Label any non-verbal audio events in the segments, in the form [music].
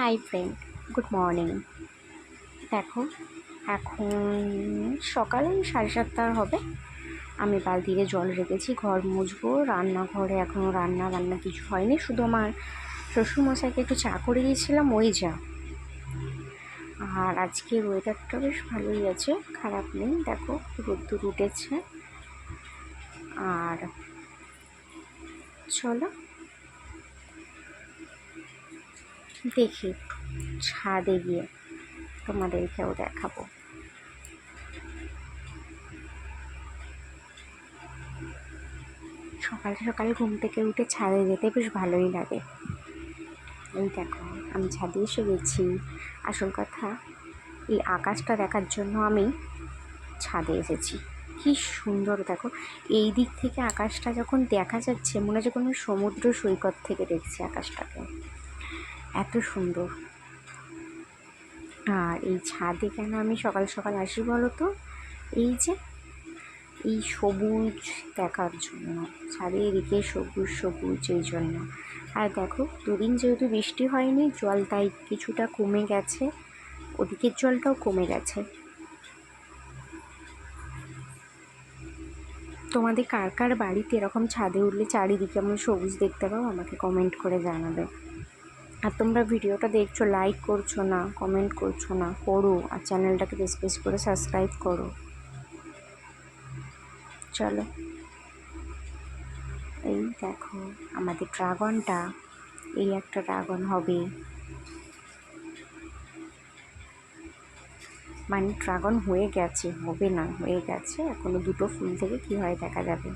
Hi friend, good morning. দেখো, এখন সকালে সাড়ে সাতটার হবে। আমি বালতিতে জল রেখেছি, ঘর মুছবো, রান্নাঘরে এখনও রান্না বান্না কিছু হয়নি। শুধু আমার শ্বশুরমশাইকে একটু চা করে দিয়েছিলাম, ওই যা। আর আজকের ওয়েদারটা বেশ ভালোই আছে, খারাপ নেই। দেখো, রোদ্দুর উঠেছে। আর চলো দেখি, ছাদে গিয়ে তোমাদেরকেও দেখাবো। সকাল সকাল ঘুম থেকে উঠে ছাদে যেতে বেশ ভালোই লাগে। এই দেখো, আমি ছাদে এসে গেছি। আসল কথা, এই আকাশটা দেখার জন্য আমি ছাদে এসেছি। কি সুন্দর দেখো, এই দিক থেকে আকাশটা যখন দেখা যাচ্ছে, মনে হচ্ছে কোনো সমুদ্র সৈকত থেকে দেখছি আকাশটাকে। এত সুন্দর। আর এই ছাদে কেন আমি সকাল সকাল আসি বলো তো? এই যে, এই সবুজ দেখার জন্য। ছাদে এদিকে সবুজ সবুজ এই জন্য। আর দেখো, দুদিন যেহেতু বৃষ্টি হয়নি, জল তাই কিছুটা কমে গেছে। ওদিকের জলটাও কমে গেছে। তোমাদের কার কার বাড়িতে এরকম ছাদে উঠলে চারিদিকে এমন সবুজ দেখতে পাও? আমাকে কমেন্ট করে জানাবে। আর তোমরা ভিডিওটা দেখছ লাইক করছ না কমেন্ট করছ না, করো আর চ্যানেলটাকে বেশ বেশ করে সাবস্ক্রাইব করো। চলো। এই দেখো, আমাদের ড্রাগনটা, এই একটা ড্রাগন হবে। মানে ড্রাগন হয়ে গেছে, হবে না, হয়ে গেছে। এখনও দুটো ফুল থেকে কি হয় দেখা যাবে।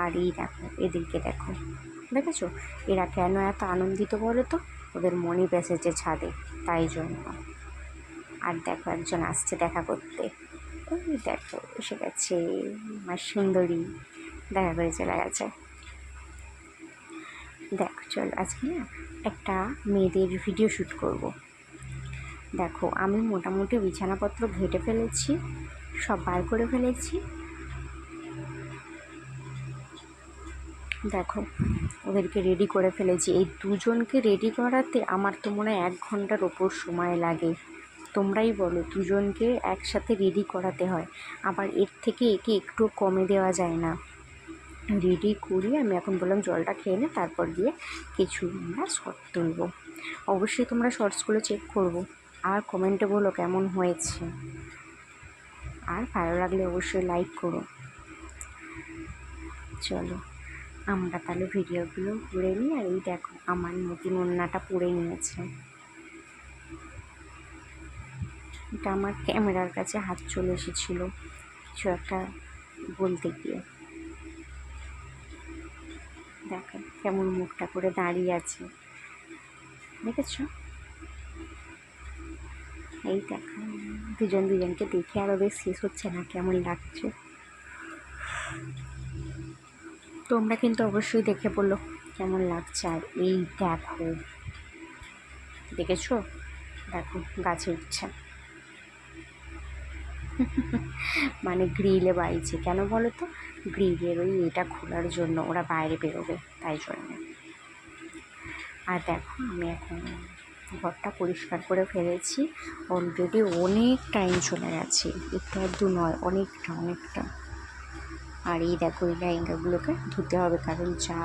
আর এই দেখো, এদিকে দেখো। দেখেছ? এরা কেন এত আনন্দিত বলো তো? ওদের মনে বেসেছে ছাদে, তাই জন্য। আর দেখো, একজন আসছে দেখা করতে। ওই দেখো, এসে গেছে আমার সুন্দরী, দেখা করে চলে গেছে। দেখো, চল আজকে না একটা মেয়েদের ভিডিও শ্যুট করব। দেখো, আমি মোটামুটি বিছানাপত্র ঘেটে ফেলেছি, সব বার করে ফেলেছি দেখো, ওদেরকে রেডি করে ফেলেছি। এই দুজনকে রেডি করাতে আমার তো মনে হয় এক ঘণ্টার ওপর সময় লাগে। তোমরাই বলো, দুজনকে একসাথে রেডি করাতে হয়। আবার এর থেকে একে একটু কমে দেওয়া যায় না। রেডি করি আমি এখন বললাম জলটা খেয়ে নে, তারপর গিয়ে কিছু আমরা শর্ট তুলব। অবশ্যই তোমরা শর্টসগুলো চেক করব। আর কমেন্টে বলো কেমন হয়েছে। আর ভালো লাগলে অবশ্যই লাইক করো। চলো। আমরা তাহলে ভিডিওগুলো ঘুরে নিই, আর এই দেখো আমার নতুন ওন্নাটা পরে নিয়েছে। এটা আমার ক্যামেরার কাছে হাত চলে এসেছিল কিছু একটা বলতে গিয়ে। দেখো কেমন মুখটা করে দাঁড়িয়ে আছে। দেখেছ? এই দেখো, দুজন দুজনকে দেখে আর ওদের শেষ হচ্ছে না, কেমন লাগছে? তোমরা কিন্তু অবশ্যই দেখে বলল, কেমন লাগছে আর এই দেখো। দেখেছ? দেখো, গাছে উঠছে। [laughs] মানে গ্রিলে বাইছে কেন বলো তো? গ্রিলের ওই এটা খোলার জন্য ওরা বাইরে বেরোবে, তাই জন্য। আর দেখো, আমি এখন ঘরটা পরিষ্কার করে ফেলেছি। অলরেডি অনেক টাইম চলে গেছে। একটু আধটু নয়, অনেকটা অনেকটা। আর এই দেখো, এই লেহেঙ্গাগুলোকে ধুতে হবে, কারণ যা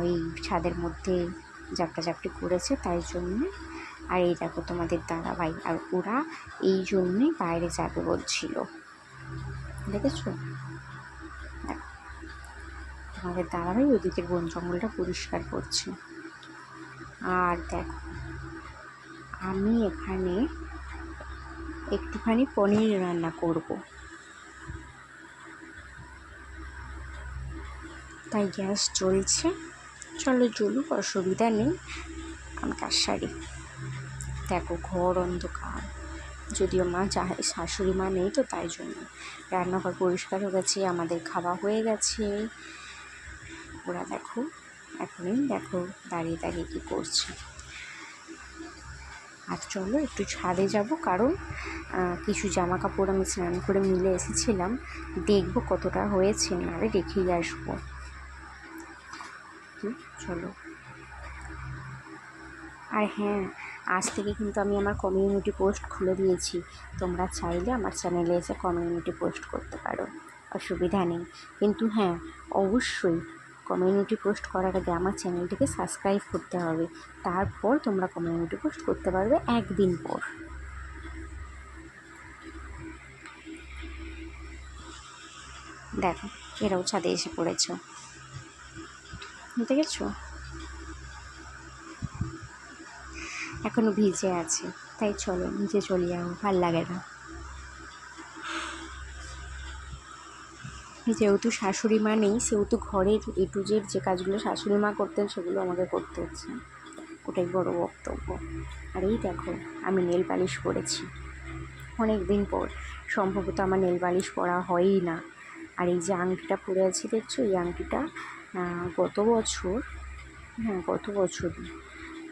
ওই ছাদের মধ্যে জাপটা জাপটি করেছে, তাই জন্য। আর এই দেখো তোমাদের দাদা ভাই আর ওরা এই জন্যই বাইরে যাবে বলছিল। দেখেছ? দেখো, তোমাদের দাদাভাই ওদিকের বন জঙ্গলটা পরিষ্কার করছে। আর দেখো, আমি এখানে একটুখানি পনির রান্না করব। তাই গ্যাস জ্বলছে। চলো জ্বলুক, অসুবিধা নেই। আমি কাজ সারি দেখো, ঘর অন্ধকার। যদিও মা শাশুড়ি মা নেই তো তাই জন্য। রান্নাঘর পরিষ্কার হয়ে গেছে, আমাদের খাওয়া হয়ে গেছে। ওরা দেখো, এখনই দেখো দাঁড়িয়ে দাঁড়িয়ে কী করছে। আর চলো, একটু ছাদে যাব, কারণ কিছু জামা কাপড় আমি স্নান করে মিলে এসেছিলাম। দেখব কতটা হয়েছে নারে রেখেই আসব। চলো। আর হ্যাঁ আজ থেকে কিন্তু আমি আমার কমিউনিটি পোস্ট খুলে দিয়েছি। তোমরা চাইলে আমার চ্যানেলে এসে কমিউনিটি পোস্ট করতে পারো। অসুবিধা নেই। কিন্তু হ্যাঁ অবশ্যই কমিউনিটি পোস্ট করার আগে আমার চ্যানেলটিকে সাবস্ক্রাইব করতে হবে। তারপর তোমরা কমিউনিটি পোস্ট করতে পারবে একদিন পর। দেখো, এরাও ছাদে এসে পড়েছ। গেছো? এখনও ভিজে আছে, তাই চলো নিচে চলে যাব, ভালো লাগে না। যেহেতু শাশুড়ি মা নেই, সেহেতু ঘরের এ টু জেড যে কাজগুলো শাশুড়ি মা করতেন, সেগুলো আমাকে করতে হচ্ছে। ওটাই বড় বক্তব্য। আর এই দেখো, আমি নেল পালিশ করেছি। অনেক দিন পর, সম্ভবত আমার নেল পালিশ পরা হয়ই না। আর এই যে আংটিটা পরে আছি, দেখছ? এই আংটিটা গত বছর হ্যাঁ গত বছরই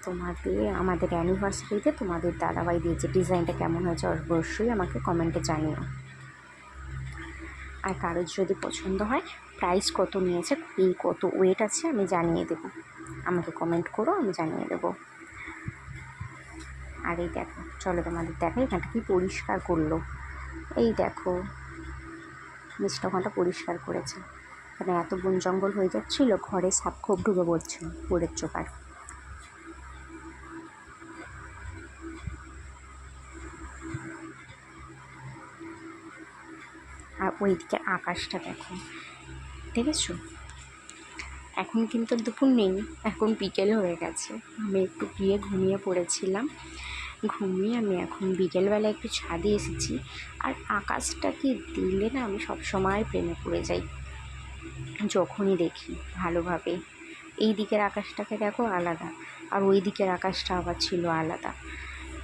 তোমাদের, আমাদের অ্যানিভার্সারিতে তোমাদের দাদাভাই দিয়েছে ডিজাইনটা কেমন হয়েছে অবশ্যই আমাকে কমেন্টে জানিও। আর কারোর যদি পছন্দ হয় প্রাইস কত নিয়েছে, এই কত ওয়েট আছে আমি জানিয়ে দেবো। আমাকে কমেন্ট করো, আমি জানিয়ে দেবো। আর এই দেখো, চলো তোমাদের দেখো এখানটা কি পরিষ্কার করল। এই দেখো, নিচটা ওখানটা পরিষ্কার করেছে। এখানে এত বন জঙ্গল হয়ে যাচ্ছিল, ঘরে সাপ খুব ঢুকে পড়ছিল পড়ের চোপার আর ওইদিকে আকাশটা দেখো, দেখেছ? এখন কিন্তু দুপুর নেই, এখন বিকেল হয়ে গেছে। আমি একটু গিয়ে ঘুমিয়ে পড়েছিলাম। ঘুমিয়ে আমি এখন বিকেলবেলা একটু ছাদে এসেছি। আর আকাশটাকে দিলে না আমি সবসময় প্রেমে পড়ে যাই। যখনই দেখি ভালোভাবে। এই দিকের আকাশটাকে দেখো আলাদা, আর ওই দিকের আকাশটা আবার ছিল আলাদা।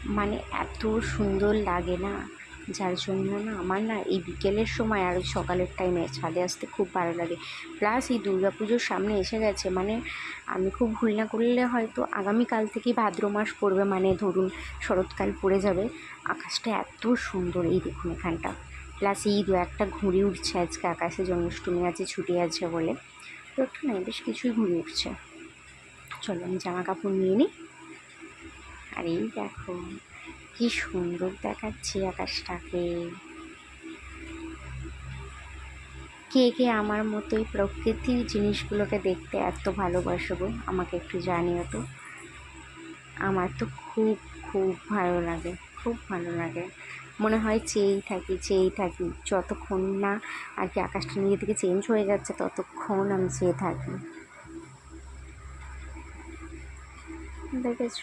মানে এত সুন্দর লাগে না? যার জন্য না আমার না এই বিকেলের সময় আর সকালের টাইমে ছাদে আসতে খুব ভালো লাগে। প্লাস এই পুজোর সামনে এসে গেছে মানে আমি খুব ভুল না করলে হয়তো আগামীকাল থেকেই ভাদ্র মাস পড়বে মানে ধরুন শরৎকাল পড়ে যাবে। আকাশটা এত সুন্দর এই দেখুন এখানটা। প্লাস এই দু একটা ঘুরে উঠছে আজকে আকাশে, জন্মাষ্টমী আছে, ছুটি আছে বলে। তো একটু নয় বেশ কিছুই ঘুরে উঠছে। চলো, আমি জামা কাপড় নিয়ে নিই। আর এই দেখো, কি সুন্দর দেখাচ্ছে আকাশটাকে। কে কে আমার মতোই প্রকৃতির জিনিসগুলোকে দেখতে এত ভালোবাসো গো, আমাকে একটু জানিও তো। আমার তো খুব খুব ভালো লাগে, খুব ভালো লাগে। মনে হয় চেয়েই থাকি চেয়েই থাকি। যতক্ষণ না আর কি আকাশটা নিজে থেকে চেঞ্জ হয়ে যাচ্ছে, ততক্ষণ আমি চেয়ে থাকি। দেখেছ?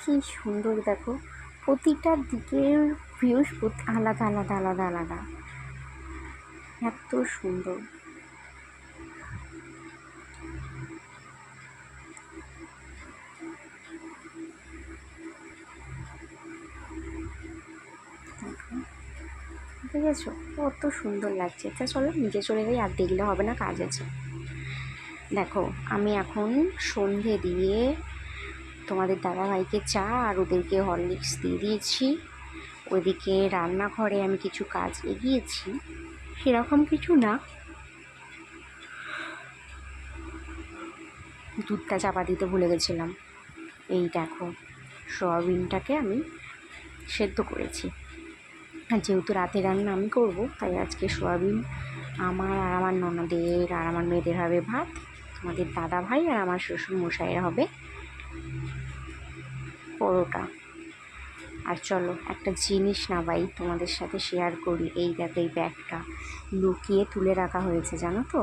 কি সুন্দর দেখো। প্রতিটা দিকের ভিউস আলাদা আলাদা আলাদা আলাদা। এত সুন্দর। ঠিক আছে কত সুন্দর লাগছে। তা চলো নিজে চলে যাই আর দেখলে হবে না কাজ আছে। দেখো, আমি এখন সন্ধে দিয়ে তোমাদের দাদাভাইকে চা আর ওদেরকে হরলিক্স দিয়ে দিয়েছি। ওইদিকে রান্নাঘরে আমি কিছু কাজ এগিয়েছি। সেরকম কিছু না। দুধটা চাপা দিতে ভুলে গেছিলাম। এই দেখো, সয়াবিনটাকে আমি সেদ্ধ করেছি। আর যেহেতু রাতে রান্না আমি করব, তাই আজকে সোয়াবিন আমার আর আমার ননদের আর আমার মেয়েদের হবে ভাত, তোমাদের দাদা ভাই আর আমার শ্বশুর মশাইয়ের হবে পরোটা। আর চলো, একটা জিনিস না ভাই, তোমাদের সাথে শেয়ার করি, এই দেখো, এই ব্যাগটা লুকিয়ে তুলে রাখা হয়েছে, জানো তো?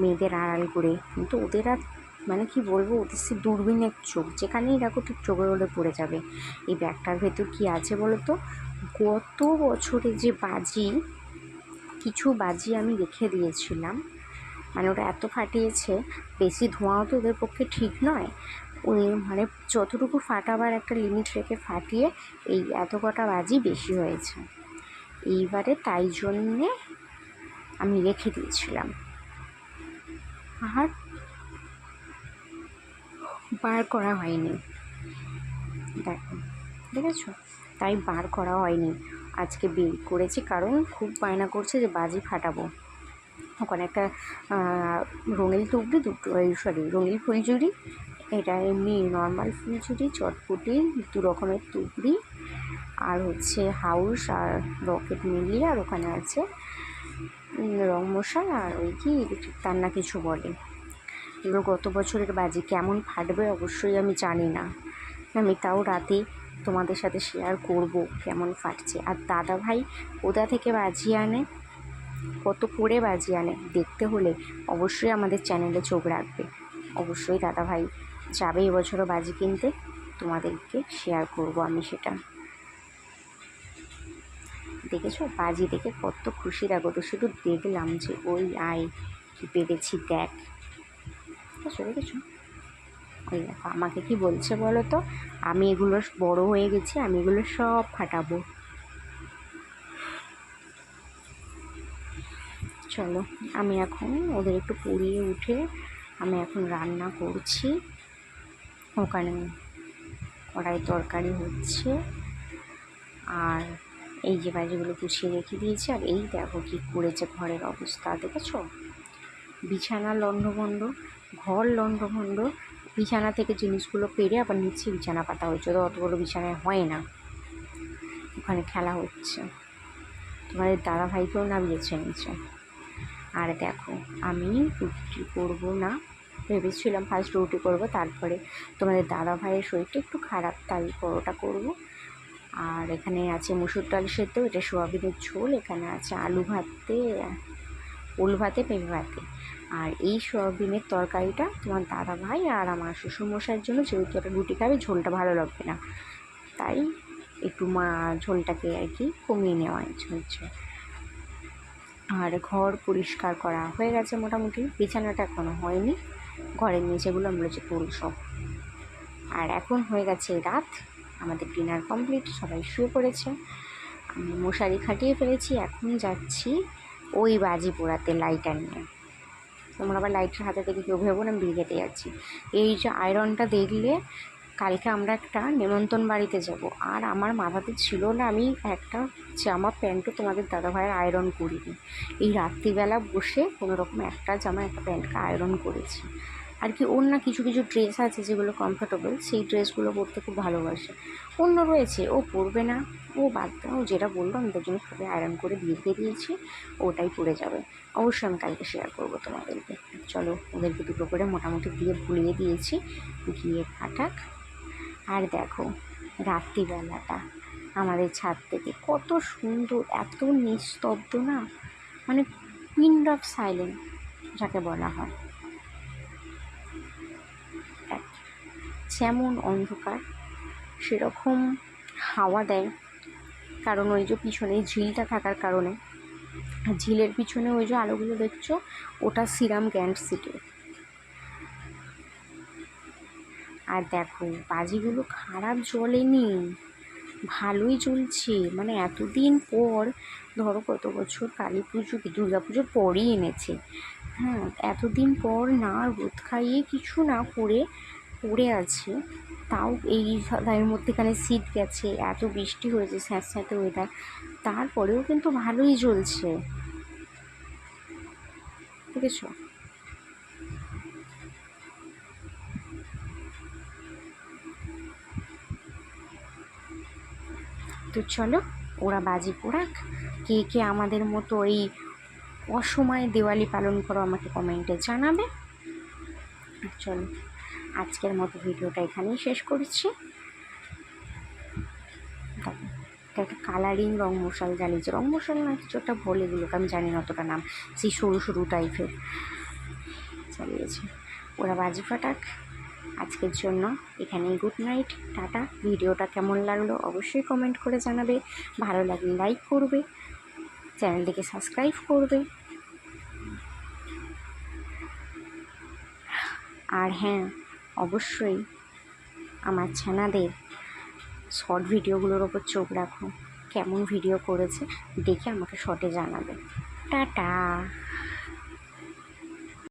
মেয়েদের আড়াল করে, কিন্তু ওদের আর মানে কি বলব, ওদের সে দূরবীনের চোখ, যেখানেই রাখো ঠিক চোখের ওলে পড়ে যাবে। এই ব্যাগটার ভেতর কি আছে বলো তো? গত বছরে যে বাজি, কিছু বাজি আমি রেখে দিয়েছিলাম। মানে ওটা এত ফাটিয়েছে, বেশি ধোঁয়াও তো ওদের পক্ষে ঠিক নয়। ওই মানে যতটুকু ফাটাবার একটা লিমিট রেখে ফাটিয়ে এই এত কটা বাজি বেশি হয়েছে। এইবারে তাই জন্যে আমি রেখে দিয়েছিলাম। আর বার করা হয়নি। দেখো, দেখেছ? তাই বার করা হয়নি। আজকে বের করেছি কারণ খুব বায়না করছে যে বাজি ফাটাবো। ওখানে একটা রঙিল টুকরি দুটো সরি রঙিল ফুলঝুরি, এটা এমনি নর্মাল ফুলঝুরি, চটপটি, দু রকমের তুবড়ি আর হচ্ছে হাউস আর রকেট মিলিয়ে, আর ওখানে আছে রং মশাল আর ওই কি, তার না কিছু বলে। এগুলো গত বছরের বাজি কেমন ফাটবে অবশ্যই আমি জানি না। আমি তাও রাতে তোমাদের সাথে শেয়ার করব কেমন ফাটছে। আর দাদা ভাই কোথা থেকে বাজি আনে? কত করে বাজি আনে? দেখতে হলে অবশ্যই আমাদের চ্যানেলে চোখ রাখবে। অবশ্যই দাদা ভাই যাবে এবছরও বাজি কিনতে। তোমাদেরকে শেয়ার করব আমি সেটা। দেখেছ? বাজি দেখে কত খুশি দেখো তো শুধু দেখলাম যে, ওই, আয়, কি পেরেছি, দেখ। দেখেছ দেখেছ? ওই দেখো, আমাকে কি বলছে বলো তো? আমি এগুলো বড় হয়ে গেছি, আমি এগুলো সব ফাটাবো। চলো, আমি এখন ওদের একটু পড়িয়ে উঠে আমি এখন রান্না করছি। ওখানে কড়াই তরকারি হচ্ছে। আর এই যে বাজিগুলো গুছিয়ে রেখে দিয়েছি, আর এই দেখো কি করেছে ঘরের অবস্থা, দেখেছ? বিছানা লণ্ডভণ্ড ঘর লণ্ডভণ্ড বিছানা থেকে জিনিসগুলো পেরে আবার নিচে বিছানা পাতা হয়েছে। তো অত বড় বিছানায় হয় না। ওখানে খেলা হচ্ছে। তোমাদের দাদা ভাইকেও নামিয়েছে নিচে। আর দেখো, আমি রুটি করব না। ভেবেছিলাম ফার্স্ট রুটি করব, তারপরে তোমাদের দাদা ভাইয়ের শরীরটা একটু খারাপ, তাই পরোটা করব। আর এখানে আছে মুসুর ডাল সেদ্ধ, এটা সোয়াবিনের ঝোল। এখানে আছে আলু ভাতে, উল ভাতে, পেঁপে ভাতে। আর এই সোয়াবিনের তরকারিটা তোমার দাদা ভাই আর আমার শ্বশুরমশাইয়ের জন্য, যেহেতু একটা রুটি খাবে, ঝোলটা ভালো লাগবে না। তাই একটু মা ঝোলটাকে আর কি কমিয়ে নেওয়া হচ্ছে। আর ঘর পরিষ্কার করা হয়ে গেছে মোটামুটি। বিছানাটা এখনও হয়নি। ঘরের নিচেগুলো আমরা যে তুল সব আর এখন হয়ে গেছে রাত। আমাদের ডিনার কমপ্লিট, সবাই শুয়ে পড়েছে। আমি মশারি খাটিয়ে ফেলেছি, এখন যাচ্ছি ওই বাজি পোড়াতে লাইটার নিয়ে। তোমরা আবার লাইটের হাতে থেকে কেউ ভেবো না ব্রিগেডে যাচ্ছি। এই যে আয়রনটা দেখলে কালকে আমরা একটা নেমন্তন বাড়িতে যাব। আর আমার মাথাতে ছিল না আমি একটা জামা প্যান্টও তোমাদের দাদাভাইয়ের আয়রন করিনি। এই রাত্রিবেলা বসে কোনো রকম একটা জামা, একটা প্যান্টকে আয়রন করেছি। আর কি ওর না কিছু কিছু ড্রেস আছে যেগুলো কমফোর্টেবল সেই ড্রেসগুলো পরতে খুব ভালোবাসে। অন্য রয়েছে, ও পরবে না। ও বাদ ও যেটা বলল আমি তার জন্য খুবই আয়রন করে দিয়ে দিয়ে দিয়েছি ওটাই পরে যাবে। অবশ্যই আমি কালকে শেয়ার করব তোমাদেরকে। চলো, ওদেরকে দুটো করে মোটামুটি দিয়ে ভুলিয়ে দিয়েছি। গিয়ে ফাটাক। আর দেখো, রাত্রিবেলাটা আমাদের ছাদ থেকে কত সুন্দর, এত নিস্তব্ধ না? মানে পিন্ড অফ সাইলেন্ট যাকে বলা হয়। যেমন অন্ধকার, সেরকম হাওয়া দেয়। কারণ ওই যে পিছনে ঝিলটা থাকার কারণে। ঝিলের পিছনে ওই যে আলোগুলো দেখছ, ওটা সিরাম গ্যান্ড সিটি। আর দেখো বাজিগুলো খারাপ জ্বলেনি। ভালোই জ্বলছে। মানে এতদিন পর, ধরো কত বছর কালী পুজো কি দুর্গা পুজোর পরই এনেছে। হ্যাঁ এতদিন পর না রোদ খাইয়ে কিছু না করে পড়ে আছে, তাও এই তার মধ্যেখানে শীত গেছে, এত বৃষ্টি হয়েছে, স্যাঁত স্যাঁতে ওয়েদার তারপরেও কিন্তু ভালোই জ্বলছে দেখেছ? তো চলো, ওরা বাজি পোড়াক, কে কে আমাদের মতো এই অসময়ে দিওয়ালি পালন করো আমাকে কমেন্টে জানাবে। চলো। আজকের মতো ভিডিওটা এখানেই শেষ করছি। একটা কালারিং রং মশাল জ্বালিয়েছে রং মশাল না, কিছু একটা বলে এগুলোকে, আমি জানি না অতটা নাম, সেই সরু সরু টাইপের। চালিয়েছে। ওরা বাজি ফাটাক। আজকের জন্য এখানেই গুড নাইট টাটা। ভিডিওটা কেমন লাগল অবশ্যই কমেন্ট করে জানাবে। ভালো লাগলে লাইক করবে। চ্যানেলটিকে সাবস্ক্রাইব করবে। আর হ্যাঁ অবশ্যই আমার ছানাদের শর্ট ভিডিওগুলোর ওপর চোখ রাখো। কেমন ভিডিও করেছে, দেখে আমাকে শর্টে জানাবে। টাটা।